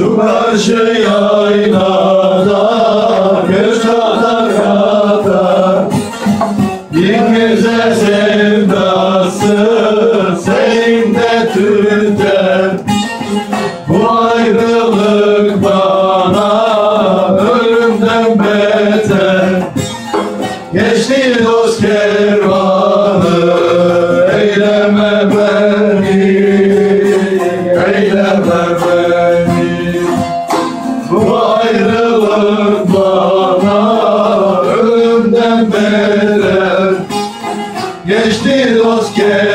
Şu karşı yaylada göz kadar kadar Bir güzel sevdası senin de tüter Bu ayrılık bana ölümden beter Geçti dost kervanı Eyleme beni Geçti dost kervanı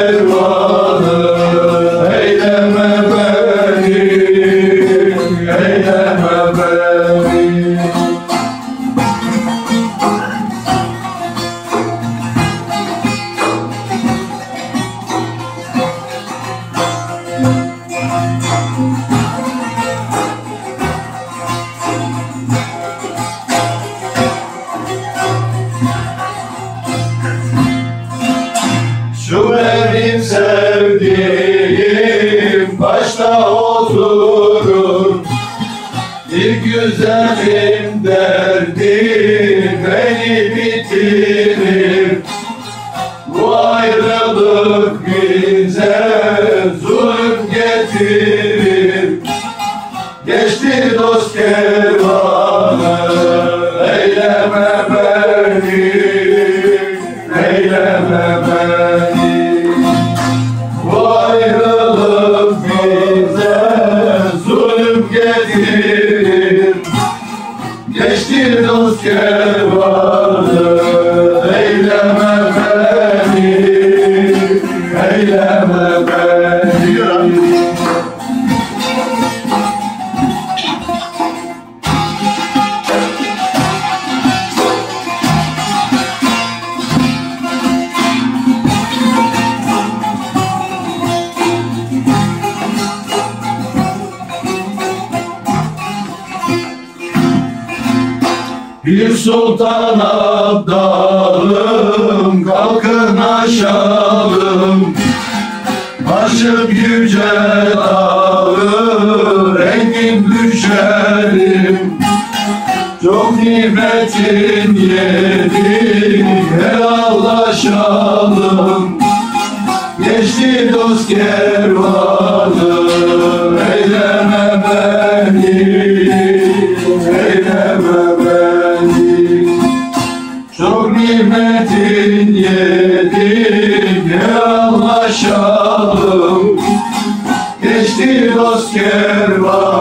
başta oturur. Bir güzelim derdi beni bitirir. Bu ayrılık bize zulüm getirir. Geçti dost kervanı Eyleme beni Eyleme beni Eyleme beni Eyleme beni Bir sultan abdalım kalkın aşalım. Aşık yüce dağı rengin düşerim. Çok nimetin yedi helallaşalım. Geçti dost kervanı nimetin yedik helallaşalım Geçti dost kervanı